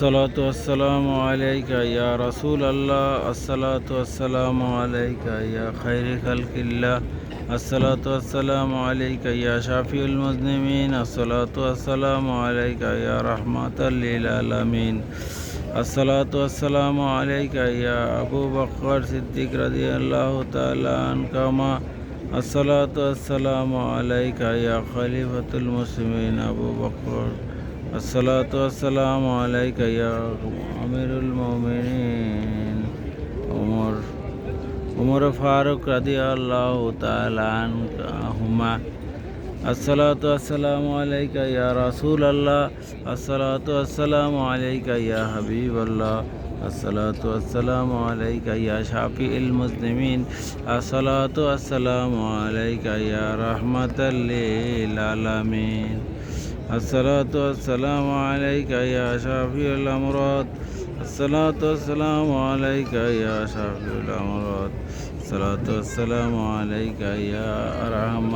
الصلاة والسلام عليك يا رسول الله الصلاة والسلام عليك يا خير خلق الله الصلاة والسلام عليك يا شافي المذنبين الصلاة والسلام عليك يا رحمة للعالمين الصلاة والسلام عليك يا أبو بكر صديق رضي الله تعالى عنكما الصلاة والسلام عليك يا خليفة المسلمين أبو بكر الصلاة والسلام عليك يا أمير المؤمنين. عمر عمر فاروق رضي الله تعالى عنهما الصلاة والسلام عليك يا رسول الله الصلاة والسلام عليك يا حبيب الله الصلاة والسلام عليك يا شافي المسلمين. الصلاة والسلام عليك يا رحمة للعالمين. الصلاة والسلام عليك يا شافي الأمراض. الصلاة والسلام عليك يا شافي الأمراض. الصلاة والسلام عليك يا أرحم